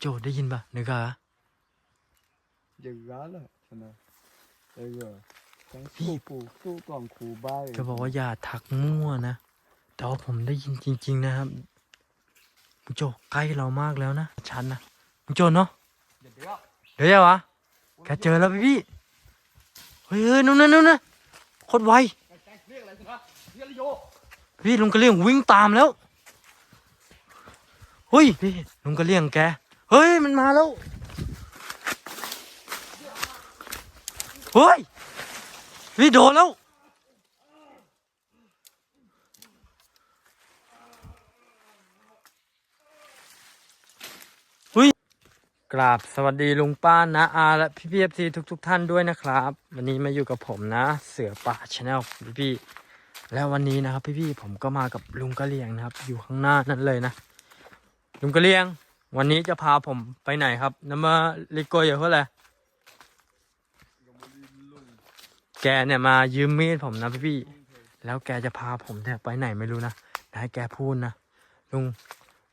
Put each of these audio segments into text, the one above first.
โจได้ยินปะนึกอะ giờ gá là thế nào đây giờ cái su củ su toàn củ bay แกบอกว่าอย่าทักมั่วนะแต่ว่าผมได้ยินจริง ๆ นะครับมึงโจใกล้เรามากแล้วนะชันนะมึงโจเนาะ giờ đéo เดี๋ยววะแกเจอแล้วพี่พี่เฮ้ยเฮ้ยนู่นนั่นนู่นนะโคตรไว cái cái riêng lại nữa riêng vô พี่ลุงกระเลี่ยงวิ่งตามแล้วเฮ้ยพี่ลุงกระเลี่ยงแก เฮ้ย มันมาแล้ว เฮ้ยพี่โดนแล้วเฮ้ยกราบสวัสดีลุงป้านะอาและพี่พีเอฟซีทุก ๆ ท่านด้วยนะครับ วันนี้มาอยู่กับผมนะ เสือป่าชาแนลพี่พี่แล้ววันนี้นะครับพี่ๆผมก็มากับลุงกะเลียงนะครับ อยู่ข้างหน้านั่นเลยนะ ลุงกะเลียง วันนี้จะพาผมไปไหนครับน้ำมาลิโกเยอะเท่าไหร่แกเนี่ยมายืมมีดผมนะพี่ๆแล้วแกจะพาผมเนี่ยไปไหนไม่รู้นะได้ให้แกพูดนะลุง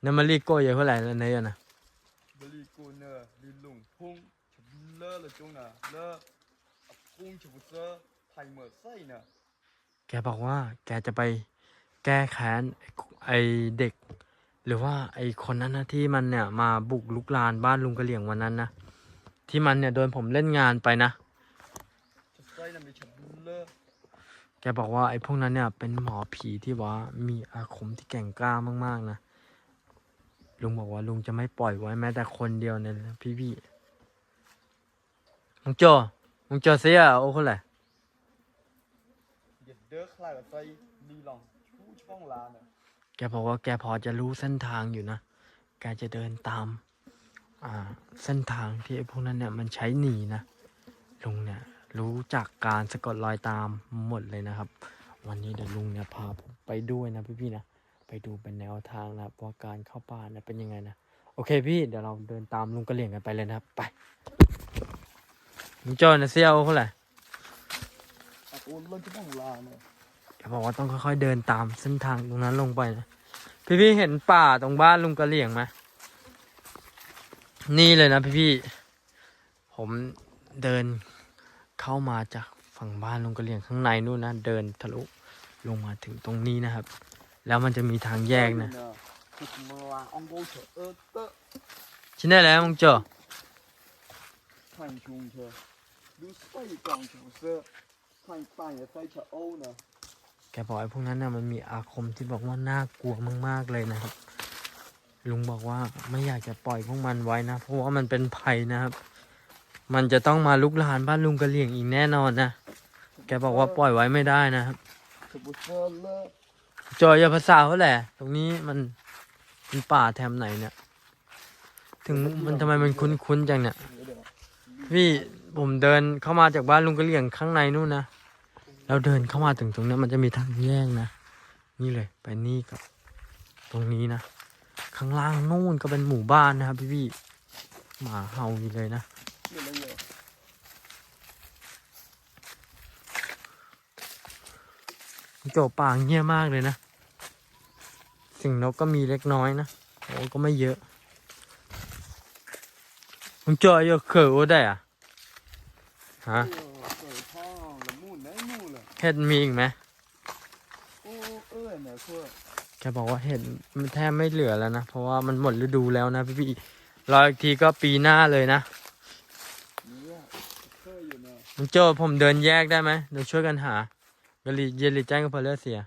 น้ำมาลิโกเยอะเท่าไหร่แล้วเนี่ยนะ beli cô nè đi lùng phung chụp lơ là chung nè lơ phung chụp sơ thành mở xây nè แกบอกว่าแกจะไปแก้แค้นไอเด็ก หรือว่าไอคนนั้นนะที่มันเนี่ยมาบุกลุกลานบ้านลุงกระเหลี่ยงวันนั้นนะที่มันเนี่ยโดนผมเล่นงานไปนะแกบอกว่าไอ้พวกนั้นเนี่ยเป็นหมอผีที่ว่ามีอาคมที่แก่งกล้ามากๆนะลุงบอกว่าลุงจะไม่ปล่อยไว้แม้แต่คนเดียวเนี่ยพี่พี่มึงโจมึงโจเสียโอ้คนแหละ แกบอกว่าแกพอจะรู้เส้นทางอยู่นะ แกจะเดินตาม อ่า เส้นทางที่ไอ้พวกนั้นเนี่ยมันใช้หนีนะ ลุงเนี่ยรู้จักการสะกดรอยตามหมดเลยนะครับ วันนี้เดี๋ยวลุงเนี่ยพาผมไปด้วยนะพี่ๆนะ ไปดูเป็นแนวทางนะว่าการเข้าป่าเนี่ยเป็นยังไงนะ โอเคพี่เดี๋ยวเราเดินตามลุงกระเหลี่ยงกันไปเลยนะครับไปลุงโจนะเซียวเท่าไหร่ à cô lên chú phong là nè แกบอกว่าต้องค่อยๆเดินตามเส้นทางตรงนั้นลงไปนะพี่ๆเห็นป่าตรงบ้านลุงกระเหลี่ยงไหมนี่เลยนะพี่ๆผมเดินเข้ามาจากฝั่งบ้านลุงกระเหลี่ยงข้างในนู่นนะเดินทะลุลงมาถึงตรงนี้นะครับ แล้วมันจะมีทางแยกนะชินได้แล้วมึงเจอ thành chung chở đu xây còn chụp sơ thành tài là xây chở ô nè แกบอกไอ้พวกนั้นนะมันมีอาคมที่บอกว่าน่ากลัวมากๆเลยนะครับ ลุงบอกว่าไม่อยากจะปล่อยพวกมันไว้นะ เพราะว่ามันเป็นภัยนะครับ มันจะต้องมาลุกลานบ้านลุงกระเหลี่ยงอีกแน่นอนนะแกบอกว่าปล่อยไว้ไม่ได้นะครับจอยาภาษาเขาแหละ ตรงนี้มันเป็นป่าแถมไหนเนี่ย ถึงมันทำไมมันคุ้นๆจังเนี่ยพี่ผมเดินเข้ามาจากบ้านลุงกระเหลี่ยงข้างในนู่นนะ แล้วเดินเข้ามาถึงตรงนี้มันจะมีทางแยกนะ นี่เลยไปนี่กับ ตรงนี้นะ ข้างล่างนู่นก็เป็นหมู่บ้านนะครับพี่พี่หมาเห่าอยู่เลยนะโจป่าเงียบมากเลยนะสิ่งนกก็มีเล็กน้อยนะโอ้ก็ไม่เยอะมึงเจอเยอะเขือได้อะฮะ เห็ดมีอีกไหม ô ơi nè thưa แกบอกว่าเห็ดมันแทบไม่เหลือแล้วนะ เพราะว่ามันหมดฤดูแล้วนะพี่พี่ๆรออีกทีก็ปีหน้าเลยนะ Nè, khơi rồi nè มึงโจผมเดินแยกได้ไหมเดี๋ยวช่วยกันหาเยลิเยลิแจ้งกับเพลเสีย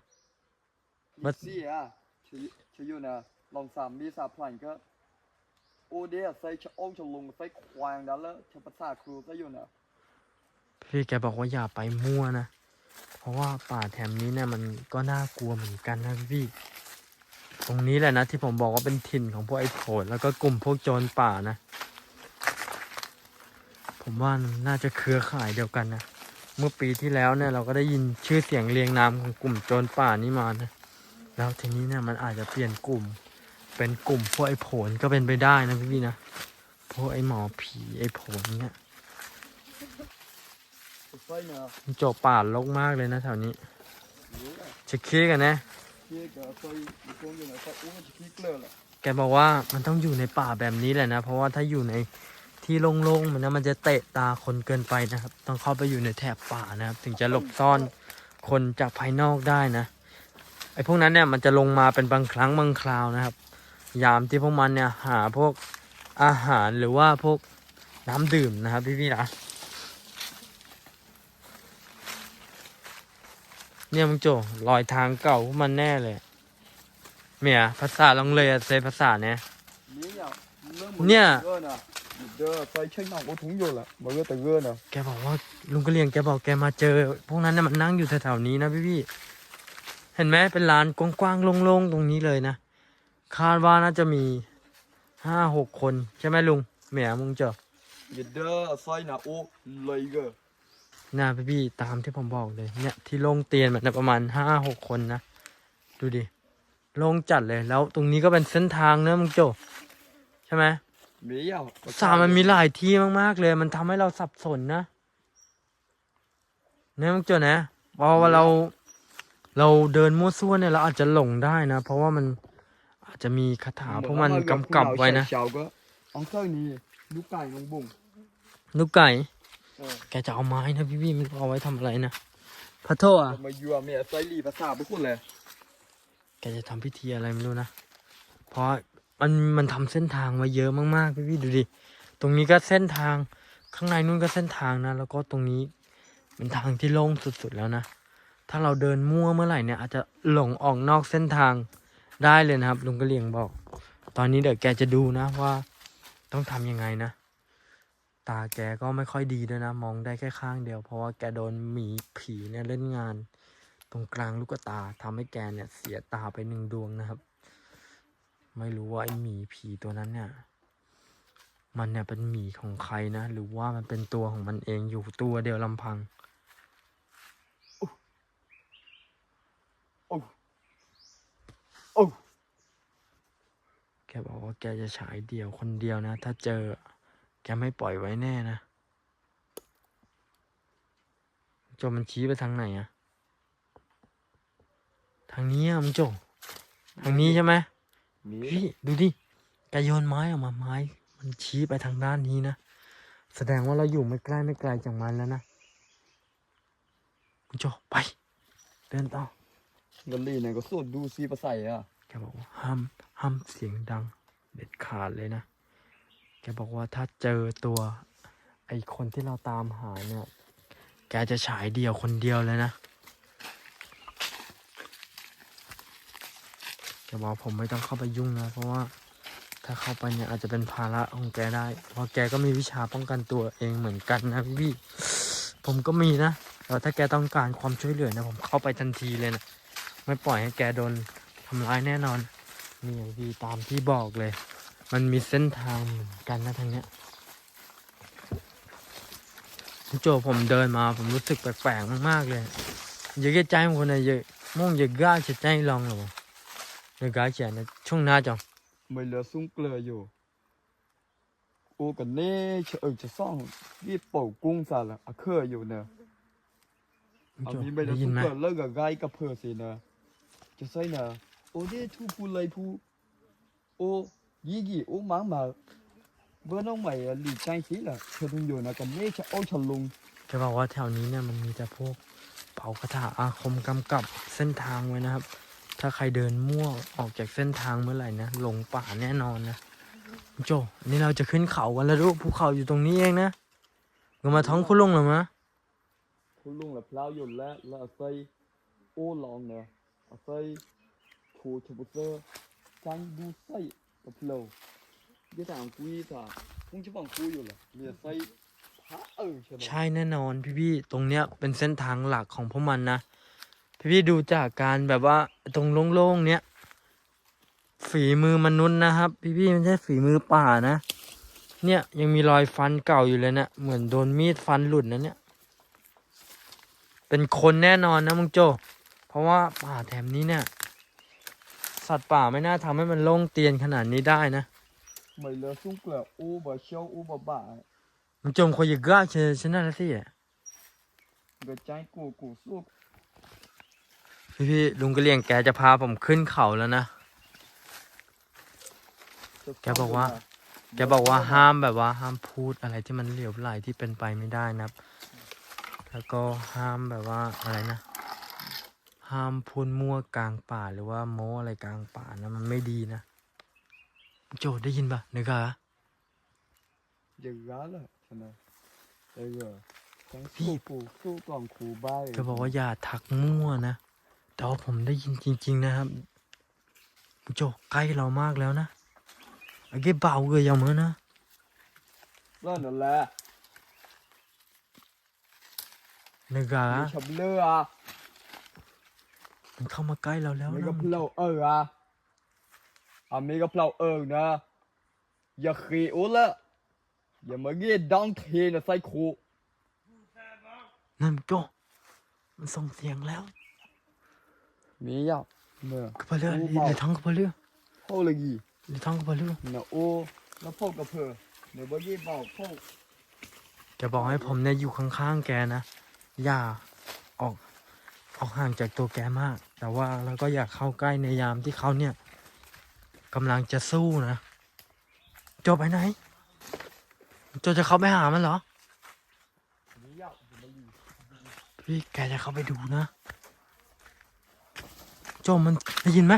Mất- Mất gì à Chỉ chỉ vô nè Lòng xàm đi xà phản cơ Ô đế à xây cho ông cho lùng xây khoang đó lỡ Cho bắt xà khru tới vô nè พี่แกบอกว่าอย่าไปมั่วนะ เพราะว่าป่าแถมนี้เนี่ยมันก็น่ากลัวเหมือนกันนะพี่ ตรงนี้แหละนะที่ผมบอกว่าเป็นถิ่นของพวกไอ้โผลแล้วก็กลุ่มพวกโจรป่านะ ผมว่าน่าจะเครือข่ายเดียวกันนะ เมื่อปีที่แล้วเนี่ยเราก็ได้ยินชื่อเสียงเรียงนามของกลุ่มโจรป่านี้มานะ แล้วทีนี้เนี่ยมันอาจจะเปลี่ยนกลุ่ม เป็นกลุ่มพวกไอ้โผลก็เป็นไปได้นะพี่นะ พวกไอ้หมอผีไอ้โผลเนี่ย Tôi xây nè มันโจรป่ารกมากเลยนะแถวนี้ Nhớ nè จะเคลียร์กันนะ Kia cả xây Đi con vô nè xây uống chỉ khí klơ là แกบอกว่ามันต้องอยู่ในป่าแบบนี้แหละนะ เพราะว่าถ้าอยู่ในที่โล่งๆมันนะมันจะเตะตาคนเกินไปนะครับ ต้องเข้าไปอยู่ในแถบป่านะครับ ถึงจะหลบซ่อนคนจากภายนอกได้นะไอ้พวกนั้นเนี่ยมันจะลงมาเป็นบางครั้งบางคราวนะครับ ยามที่พวกมันเนี่ยหาพวกอาหารหรือว่าพวกน้ำดื่มนะครับพี่ๆนะ เนี่ยมึงโจรอยทางเก่าพวกมันแน่เลยเมียภาษาลองเลยอะเซภาษาเนี่ย Mía nhở Nó Nha. Gơ nè Gơ Xoay chết nào có thúng vô là Mà gơ tờ gơ nè แกบอกว่าลุงกระเลียงแกบอกแกมาเจอ พวกนั้นเนี่ยมันนั่งอยู่แถวๆนี้นะพี่พี่ๆเห็นไหมเป็นลานกว้างๆโล่งๆตรงนี้เลยนะ คาดว่าน่าจะมีห้าหกคน ใช่ไหมลุงเมียมึงเจอ Nhiệt đơ Xoay nè ô Lầy gơ หน้าพี่พี่ๆตามที่ผมบอกเลย เนี่ยที่โล่งเตียนมันนะประมาณห้าหกคนนะ ดูดิโล่งจัดเลยแล้วตรงนี้ก็เป็นเส้นทางเนอะมึงโจใช่ไหม Mía à สามมันมีหลายที่มากๆเลย มันทำให้เราสับสนนะเนี่ยมึงเจอนะเพราะว่าเราเราเดินมั่วซั่วเนี่ยเราอาจจะหลงได้นะ เพราะว่ามันอาจจะมีคาถาพวกมันกำกับไว้นะ Chào cơ Ông chơi nì Lúc cài nông bùng ลูกไก่ Ờ แกจะเอาไม้นะพี่พี่ๆมันเอาไว้ทำอะไรนะพระโทษอะ Mà vừa mẹ xoay lì và xả bức khuôn lè แกจะทำพิธีอะไรไม่รู้นะ เพราะมันมันทำเส้นทางไว้เยอะมากๆพี่พี่ๆดูดิ ตรงนี้ก็เส้นทาง ข้างในนู้นก็เส้นทางนะ แล้วก็ตรงนี้เป็นทางที่โล่งสุดๆแล้วนะ ถ้าเราเดินมั่วเมื่อไหร่เนี่ยอาจจะหลงออกนอกเส้นทางได้เลยนะครับลุงกระเหลียงบอก ตอนนี้เดี๋ยวแกจะดูนะว่า ต้องทำยังไงนะ ตาแกก็ไม่ค่อยดีด้วยนะ มองได้แค่ข้างเดียว เพราะว่าแกโดนหมีผีเนี่ยเล่นงาน ตรงกลางลูกตาทำให้แกเนี่ยเสียตาไปหนึ่งดวงนะครับ ไม่รู้ว่าไอหมีผีตัวนั้นเนี่ย มันเนี่ยเป็นหมีของใครนะ หรือว่ามันเป็นตัวของมันเองอยู่ตัวเดียวลำพัง Ô แกบอกว่าแกจะฉายเดี่ยวคนเดียวนะ ถ้าเจอ แกไม่ปล่อยไว้แน่นะโจมันชี้ไปทางไหนอะทางนี้อะมึงโจทางนี้ใช่ไหม Mía พี่ดูดิแกโยนไม้ออกมาไม้ มันชี้ไปทางด้านนี้นะ แสดงว่าเราอยู่ไม่ใกล้ไม่ไกลจากมันแล้วนะมึงโจไป เดินต่อ Gần lì này có sốt đu xi và xài à แกบอกว่าห้ามห้ามเสียงดัง เด็ดขาดเลยนะแก บอกว่าถ้าเจอตัวไอคนที่เราตามหาเนี่ย แกจะฉายเดียวคนเดียวเลยนะ แกบอกผมไม่ต้องเข้าไปยุ่งนะ เพราะว่าถ้าเข้าไปเนี่ยอาจจะเป็นภาระของแกได้ เพราะแกก็มีวิชาป้องกันตัวเองเหมือนกันนะพี่ๆผมก็มีนะแต่ถ้าแกต้องการความช่วยเหลือนะผมเข้าไปทันทีเลยนะ ไม่ปล่อยให้แกโดนทำร้ายแน่นอนนี่อย่างที่ตามที่บอกเลย มันมีเส้นทางเหมือนกันนะทางเนี้ยโจผมเดินมาผมรู้สึกแปลกๆมากๆเลยเยอะแยะใจมันคนไหนเยอะมองเยอะก้าจะใจลองหรอเยอะก้าเฉียนะช่วงหน้าจัง Mày lừa sung klờ dù Ô cả nê chờ ở chờ xong Đi bầu cung xa là À khờ dù nè มึง À โจ vì mày ได้ lừa ยิน sung ไหม klờ lơ gà gai cà phờ xì nè Chờ xoay nè Ô đi thu phu lây phu Ô Dì dì ô máng mà Bữa nó mày à, lì chay xí là Chờ thùng dù nè Cả nê chờ ô chờ lùng แกบอกว่าแถวนี้เนี่ยมันมีแต่พวกเผาคาถาอาคมกำกับเส้นทางไว้นะครับ ถ้าใครเดินมั่วออกจากเส้นทางเมื่อไหร่นะหลงป่าแน่นอนนะคุณโจนี่เราจะขึ้นเขากันแล้วลูกภูเขาอยู่ตรงนี้เองนะเรามาท้องคุณลุงเหรอมะ Thu lùng là plau dù lẹ Là xoay Ô lòng nè À xoay Thu chờ bột sơ Chanh đu xoay Cà phlau Cái thằng quy thà Không chứ bằng quy dù là Lìa xoay Phá ở chờ ใช่แน่นอนพี่พี่ตรงเนี้ยเป็นเส้นทางหลักของพวกมันนะ พี่พี่ดูจากการแบบว่าตรงโล่งๆเนี้ยฝีมือมนุษย์นะครับ พี่พี่ไม่ใช่ฝีมือป่านะ เนี่ยยังมีรอยฟันเก่าอยู่เลยเนะเหมือนโดนมีดฟันหลุดนะเนี่ย เป็นคนแน่นอนนะมึงโจ เพราะว่าป่าแถบนี้เนี่ย สัตว์ป่าไม่น่าทำให้มันโล่งเตียนขนาดนี้ได้นะ Mày lừa sung cửa ô bà show ô bà bả มึงจมคอยกล้าเชชนะสิ Gà chai cổ cổ suốt พี่พี่ลุงกระเลียงแกจะพาผมขึ้นเขาแล้วนะแกบอกว่าแกบอกว่าห้ามแบบว่าห้ามพูดอะไรที่มันเหลวไหลที่เป็นไปไม่ได้นะครับ แล้วก็ห้ามแบบว่าอะไรนะ ห้ามพูดมั่วกลางป่าหรือว่าโม้อะไรกลางป่านะมันไม่ดีนะ โจได้ยินปะนึกอะอย่าร้าเลยชนะเออทั้งสู้ปูสู้กล่องครูบ้าเลยแกบอกว่าอย่าทักมั่วนะแต่ว่าผมได้ยินจริง ๆ นะครับโจใกล้เรามากแล้วนะไอ้เก็บเบาเกยยังมือนะนั่นแหละนึกอะมีชับเลืออะ มันเข้ามาใกล้เราแล้วมีนะกระเพราเอออะอะมีกระเพราเออนะอย่าขี้อุ้ละอย่ามาเงี้ยดังเทนะใส่ครูนั่นโจมันส่งเสียงแล้วมีอะเมื่อกระเพาะเรือโอ้หเบารือท้องกระเพาะเรือเข้าเลยกี่หรือท้องกระเพาะเรือนะโอ้แล้วพวกกระเพาเดี๋ยวมาเงี้ยบอกพวกแกบอกให้ผมเนี่ยอยู่ข้างๆแกนะ อย่าออก ออกห่างจากตัวแกมาก แต่ว่าเราก็อยากเข้าใกล้ในยามที่เขาเนี่ยกำลังจะสู้นะโจไปไหนโจจะเข้าไปหามันเหรอ พี่แกจะเข้าไปดูนะ โจมันได้ยินไหม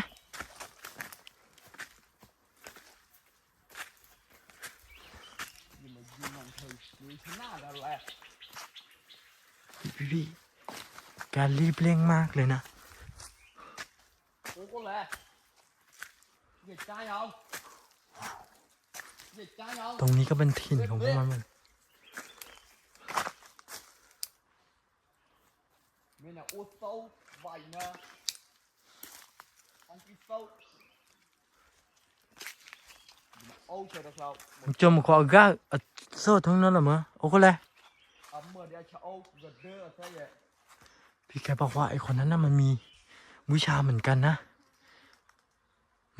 พี่พี่แกรีบเร่งมากเลยนะ โอ้ก็แหละอย่าใจเอาอย่าใจเอาตรงนี้ก็เป็นถิ่นของพวกมันเหมือน mình là ô tô vậy nè ông đi sâu Mình là ô trời đâu sao โจมันขอก้าเอาโซ่ทั้งนั้นเหรอมั้งโอ้ก็เลย ấm mờ đi cho ô gần đưa ở đây vậy พี่แกบอกว่าไอคนนั้นน่ะมันมีวิชาเหมือนกันนะ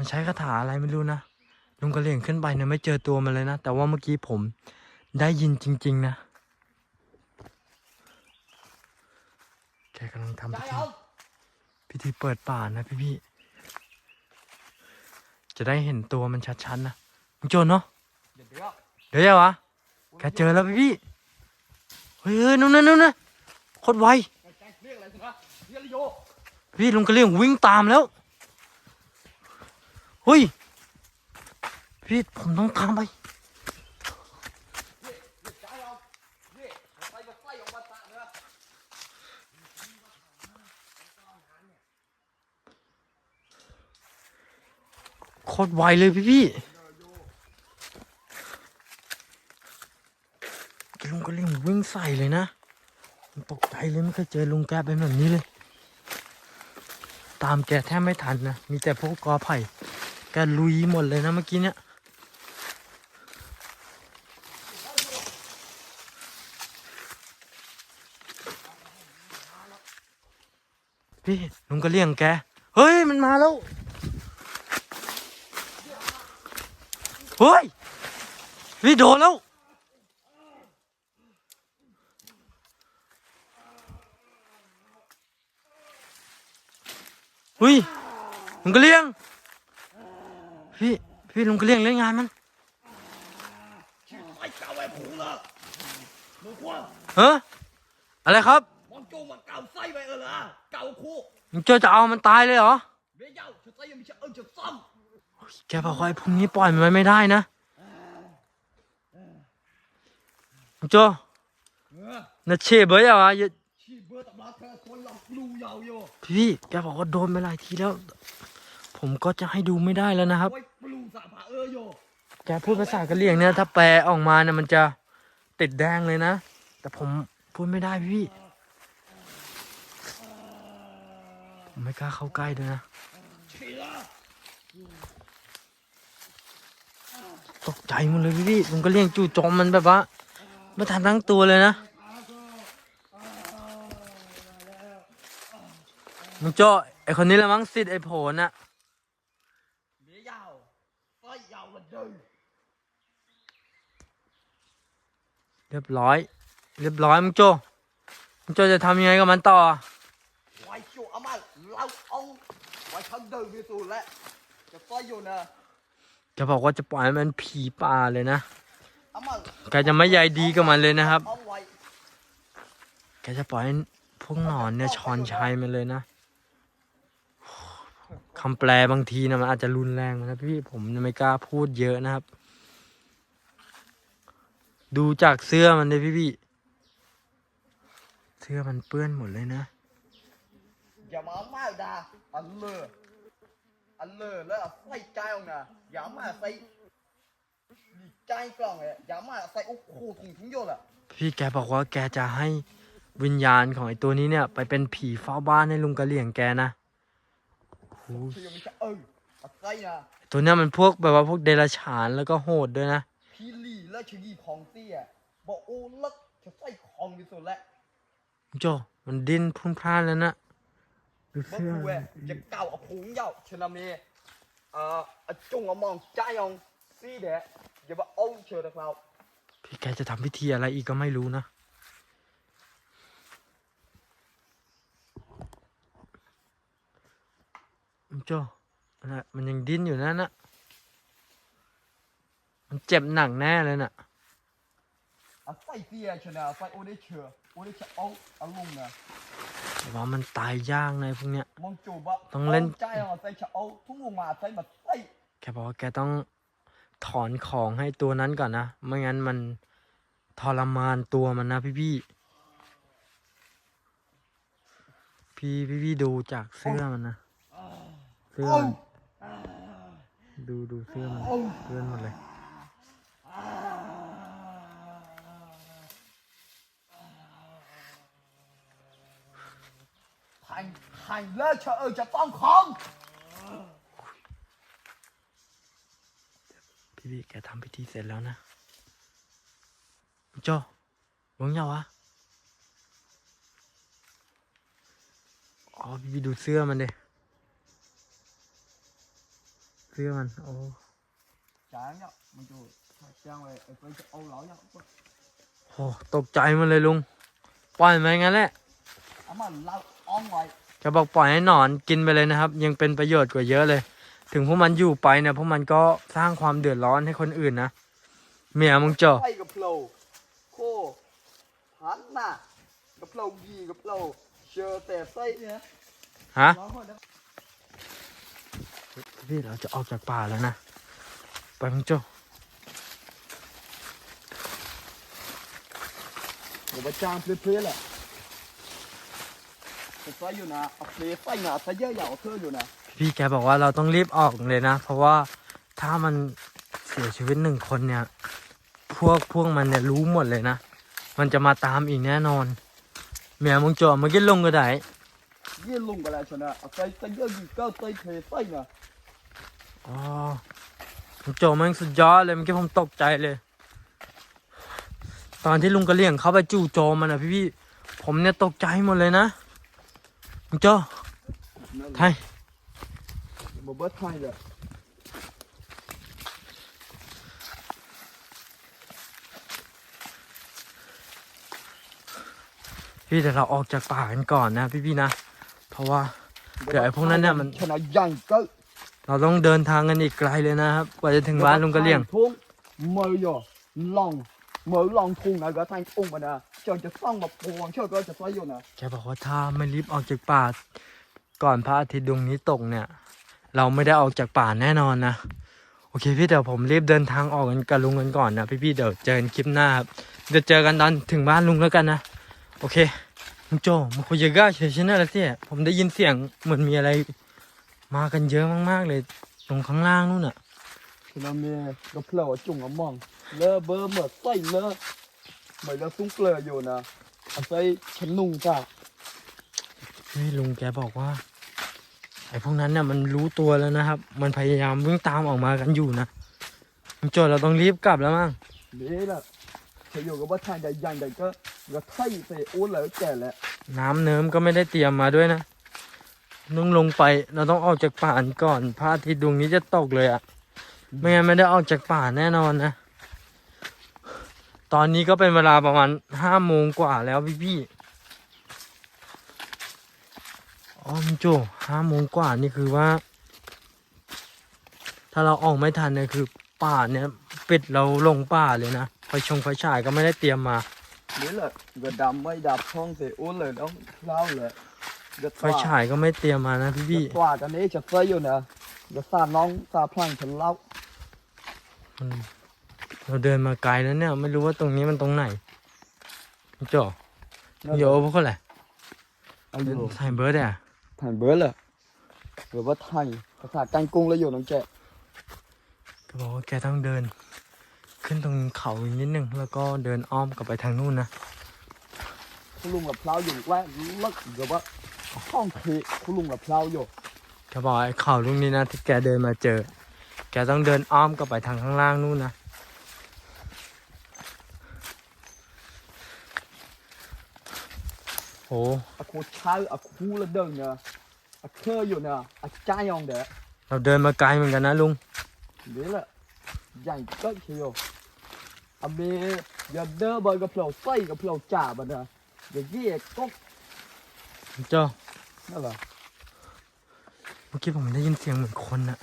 มันใช้คาถาอะไรไม่รู้นะลุงกระเหลี่ยงขึ้นไปเนี่ยไม่เจอตัวมันเลยนะ แต่ว่าเมื่อกี้ผมได้ยินจริง ๆ นะ แกกำลังทำพิธีพิธีเปิดป่านะพี่ๆจะได้เห็นตัวมันชัดๆนะมึงโจรเนาะเดี๋ยวยังวะแกเจอแล้วพี่ๆเฮ้ยเฮ้ยนู่นนั่นนู่นนะโคตรไวพี่ลุงกระเลี่ยงวิ่งตามแล้ว เฮ้ย พี่ผมต้องตามไปโคตรไวเลยพี่พี่ลุงกระเลี่งวิ่งใส่เลยนะตกใจเลยไม่เคยเจอลุงแกเป็นแบบนี้เลย ตามแกแทบไม่ทันนะ มีแต่พวกกอไผ่ แกลุยหมดเลยนะเมื่อกี้เนี่ยพี่ลุงก็เลี่ยงแก เฮ้ย มันมาแล้ว เฮ้ย พี่โดนแล้วเฮ้ยลุงก็เลี่ยง พี่พี่ลุงก็เลี่ยงเล่นงานมัน Ai cào em phụ là Nó quá เฮ้ออะไรครับ Món chung mà cào say vậy rồi là Cào khu มึงเจ้าจะเอามันตายเลยเหรอ Với nhau Cho tay mình sẽ ơn cho xong แกบอกว่าไอ้พวกนี้ปล่อยมันไว้ไม่ได้นะมึงโจ Ờ น่าเช่เบย์อะวะอย่า Chỉ bữa tập lá theo con lòng lưu giàu vô พี่แกบอกว่าโดนไปหลายทีแล้ว ผมก็จะให้ดูไม่ได้แล้วนะครับ Quay blue giả phá ơ vô แกพูดภาษากะเหรี่ยงเนี่ยถ้าแปลออกมาเนี่ยมันจะติดแดงเลยนะ แต่ผมพูดไม่ได้พี่ ผมไม่กล้าเข้าใกล้ด้วยนะ Chỉ là ตกใจหมดเลยพี่พี่ผมก็เลี้ยงจู่โจมมันแบบว่าไม่ทันตั้งตัวเลยนะมึงโจไอคนนี้ละมั้งสิทธิ์ไอโผล่น่ะ เรียบร้อย เรียบร้อยมึงโจมึงโจจะทำยังไงกับมันต่อ Quay chỗ ấm à Lao ông Quay thân đời với tù lẹ Cho phải vô nè จะบอกว่าจะปล่อยให้มันผีป่าเลยนะเอามาแกจะไม่ใยดีกับมันเลยนะครับเอาไว้แกจะปล่อยให้พวกหนอนเนี่ยชอนชัยมันเลยนะ คำแปลบางทีนะมันอาจจะรุนแรงนะพี่ผมไม่กล้าพูดเยอะนะครับ ดูจากเสื้อมันเลยพี่พี่เสื้อมันเปื้อนหมดเลยนะอย่ามาเอามาด่าอันเลออันเลอแล้วเอาใส่ใจเอานะอย่ามาใส่ดีใจกล่องเลยอย่ามาใส่โอ้โหถุงถุงโยนอะพี่แกบอกว่าแกจะให้วิญญาณของไอ้ตัวนี้เนี่ย ไปเป็นผีเฝ้าบ้านให้ลุงกะเหลี่ยงแกนะ ตัวเนี้ยมันพวกแบบว่าพวกเดรัจฉานแล้วก็โหดด้วยนะพี่ลี่แล้วชยีของเตี้ยบอกโอ้เลิกจะใส่ของที่สุดแล้วโจมันดิ้นพรุ่นพล่านแล้วนะดูบอกเสื้อกูเว้ยจะเก่าเอาผงเหยาชนะเมเอ่อเอาจงเอามองใจเอาซีเดะอย่ามาเอาเชิญนะครับพี่แกจะทำพิธีอะไรอีกก็ไม่รู้นะ โจนะมันยังดิ้นอยู่นั่นนะมันเจ็บหนักแน่เลยน่ะเอาใส่เตี้ยชนะใส่โอเดเชอร์โอเดเชอร์เอาเอาลงนะแต่ว่ามันตายยากในะไอ้พวกเนี้ยมองจูบะต้องเล่นใจเอาใส่เชาเอาทุ่งลงมาใส่มาใส่แกบอกว่าแกต้องถอนของให้ตัวนั้นก่อนนะ ไม่งั้นมันทรมานตัวมันนะพี่พี่พี่พี่พี่ดูจากเสื้อมันนะเสื้อมันดูดูเสื้อมันเปื้อนหมดเลยหันหันเลิกเชาเออจะต้องของพี่พี่แกทำพิธีเสร็จแล้วนะโจหลงเหยาวะอ๋อพี่พี่ดูเสื้อมันดิ เสื้อมัน โอ้จางเนี่ยมันจูจางเลยไอ้ไปจะเอาเหล่าเนี่ยโหตกใจมันเลยลุง ปล่อยมันงั้นแหละเอามาเล่าอ้อมไว้จะบอกปล่อยให้หนอนกินไปเลยนะครับ ยังเป็นประโยชน์กว่าเยอะเลย ถึงพวกมันอยู่ไปเนี่ยพวกมันก็สร้างความเดือดร้อนให้คนอื่นนะเมียมึงเจอไส้กับเพลาโคพันน่ะกับเพลายีกับเพลาเชอแต่ไส้เนี่ยฮะร้องหมดนะ พี่เราจะออกจากป่าแล้วนะ ไปมึงโจเดี๋ยวไปจางเพลๆแหละแต่ไส้อยู่นะเอาเพลไส้หนาไส้เยอะอย่างเธออยู่นะ พี่แกบอกว่าเราต้องรีบออกเลยนะ เพราะว่าถ้ามันเสียชีวิตหนึ่งคนเนี่ย พวกพวกมันเนี่ยรู้หมดเลยนะ มันจะมาตามอีกแน่นอน เมียมึงโจเมื่อกี้ลงก็ได้ เยี่ยลุงกันแล้วชนะเอาไส้ไส้เยอะอยู่ก็ไส้เพลไส้นะ อ๋อมึงโจแมันสุดยอดเลยเมื่อกี้ผมตกใจเลย ตอนที่ลุงกระเหลี่ยงเข้าไปจู่โจมมันอะพี่พี่ๆผมเนี่ยตกใจหมดเลยนะมึงโจไทยบ่เบิดไทยเลยพี่แต่เราออกจากป่ากันก่อนนะ พี่พี่ๆนะ เพราะว่าเดี๋ยวไอ้พวกนั้นเนี่ยมันชนะใหญ่ก็ เราต้องเดินทางกันอีกไกลเลยนะครับ กว่าจะถึงบ้านลุงกระเหลี่ยง ทุ่งเมืออยลองมือลองทุ่งนะก็ทางทุ่งมานะเจ้าจะต้องมาปวงเชื่อก็จะใส่อยู่นะแกบอกว่าถ้าไม่รีบออกจากป่า ก่อนพระอาทิตย์ดวงนี้ตกเนี่ย เราไม่ได้ออกจากป่าแน่นอนนะโอเคพี่เดี๋ยวผมรีบเดินทางออกกันกับลุงกันก่อนนะพี่ๆเดี๋ยวเจอกันคลิปหน้าครับเดี๋ยวเจอกันตอนถึงบ้านลุงแล้วกันนะโอเคลุงโจมาคุยกันเฉยๆนะละเสี่ยผมได้ยินเสียงเหมือนมีอะไร มากันเยอะมากๆเลย ตรงข้างล่างนู่นน่ะชนะเมียก็เพลาจุ่งอะมองเลอะเบอร์เหมือนใส่เลอะเหมือนเราซุ้งเกลืออยู่นะเอาใส่ขนุงจ้ะเฮ้ยลุงแกบอกว่าไอ้พวกนั้นเนี่ยมันรู้ตัวแล้วนะครับ มันพยายามวิ่งตามออกมากันอยู่นะลุงโจเราต้องรีบกลับแล้วมั้งนี่แหละเธออยู่กับว่าทางใหญ่ใหญ่ใหญ่ก็ก็ไทยไปโอ้แล้วแก่แล้วน้ำเนิ้มก็ไม่ได้เตรียมมาด้วยนะ ต้องลงไปเราต้องออกจากป่าก่อนพระอาทิตย์ดวงนี้จะตกเลยอะ่ะไม่งั้นไม่ได้ออกจากป่าแน่นอนนะ ตอนนี้ก็เป็นเวลาประมาณห้าโมงกว่าแล้วพี่พี่อ๋อมโจห้าโมงกว่านี่คือว่า ถ้าเราออกไม่ทันเนี่ยคือป่าเนี่ยปิดเราลงป่าเลยนะไฟชงไฟฉายก็ไม่ได้เตรียมมา Đấy là gật đầm mấy đạp không thì ôn lời đó lao lời gật ไฟฉายก็ไม่เตรียมมานะพี่พี่ gật tòa cho nên chặt dây vô nè gật xa nóng xa phăng thật lao อืมเราเดินมาไกลแล้วเนี่ย ไม่รู้ว่าตรงนี้มันตรงไหนจ่อโยพวกเขาแหละ anh vô ถ่ายเบิร์ดอะ thành bữa là vừa bắt thành cái thả canh cung lấy vô nó chạy ก็บอกว่าแกต้องเดิน ขึ้นตรงเขาอีกนิดหนึ่งแล้วก็เดินอ้อมกลับไปทางนู่นนะคุณลุงกับเพลาอยู่แวะลึกเดี๋ยวว่า ห้องเคคุณลุงกับเพลาอยู่แกบอกไอ้เขาลูกนี้นะที่แกเดินมาเจอ แกต้องเดินอ้อมกลับไปทางข้างล่างนู่นนะโหอะคูเช้าอะคูละเดินเนี่ยอะเคยอยู่เนี่ยอะจ้ายองเด้อเราเดินมาไกลเหมือนกันนะลุงเดี๋ยวละใหญ่ก็เชียวอะเมย์อย่าเดินบอยกับเพลาไส้กับเพลาจ่าบันนะอย่าเยี่ยก็เจ้า นั่นแหละเมื่อกี้ผมได้ยินเสียงเหมือนคนอะ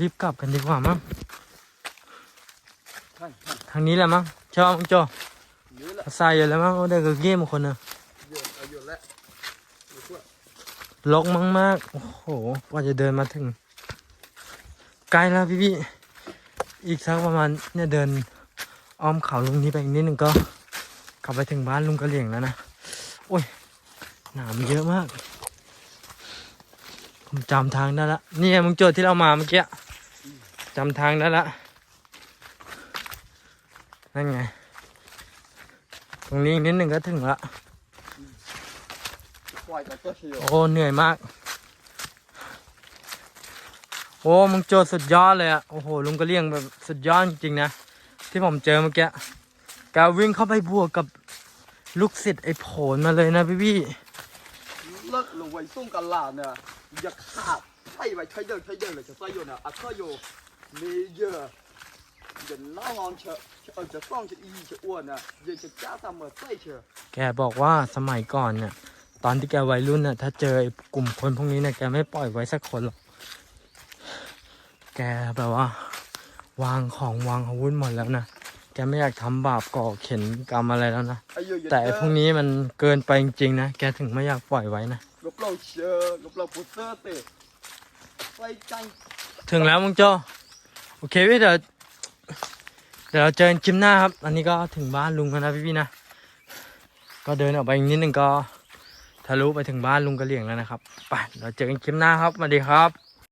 รีบกลับกันดีกว่ามั้งใช่ใช่ทางนี้แหละมั้งใช่ป่ะมึงโจเดี๋ยวละภาษาเยอะแล้วมั้งโอ้เด็กก็เกมคนอะเยอะเอาเยอะแล้วเดี๋ยวเพื่อลกมากมากๆโอ้โหกว่าจะเดินมาถึงไกลแล้วพี่พี่อีกสักประมาณเนี่ยเดินอ้อมเขาลุงนี้ไปอีกนิดหนึ่งก็กลับไปถึงบ้านลุงกระเหลี่ยงแล้วนะโอ้ย หนามเยอะมาก ผมจำทางได้ละนี่ไงมึงโจทย์ที่เรามาเมื่อกี้จำทางได้ละนั่นไง ตรงนี้อีกนิดหนึ่งก็ถึงละควายกับก็เชียวโอ้เหนื่อยมาก โอ้มึงโจทย์สุดยอดเลยอะโอ้โหลุงกระเลี่ยงแบบสุดยอดจริงๆนะ ที่ผมเจอเมื่อกี้กาวิ่งเข้าไปบวกกับลูกศิษย์ไอ้โผลมาเลยนะพี่พี่ เลิกลงไว้ซุ่มกันลาเนี่ยอย่าขาดใช่ไว้ใช้เดินใช้เดินเลยจะใส่อยู่เนี่ยอะเคยอยู่มีเยอะอย่าเล่อนเชอะเออจะซ่องจะอีจะอ้วนเนี่ยอย่าจะจ้าทำเหมือนใส่เชอะแกบอกว่าสมัยก่อนเนี่ยตอนที่แกวัยรุ่นน่ะถ้าเจอกลุ่มคนพวกนี้เนี่ยแกไม่ปล่อยไว้สักคนหรอกแกแบบว่า วางของวางอาวุธหมดแล้วนะ กไม่อยากทำบาปก่อเข็นกรรมอะไรแล้วนะไอ้เยอะอย่าแต่ไอ้เจพวกนี้มันเกินไปจริงๆนะ แกถึงไม่อยากปล่อยไว้นะกับเราเชอกับเราพุทธเตะใส่ใจถึงแล้วมึงโจโอเคพี่เดี๋ยวเดี๋ยวเราเจอกันคลิปหน้าครับ อันนี้ก็ถึงบ้านลุงแล้วนะพี่ๆนะ ก็เดินออกไปอีกนิดนึงก็ทะลุไปถึงบ้านลุงกระเหลี่ยงแล้วนะครับ ไป เราเจอกันคลิปหน้าครับสวัสดีครับ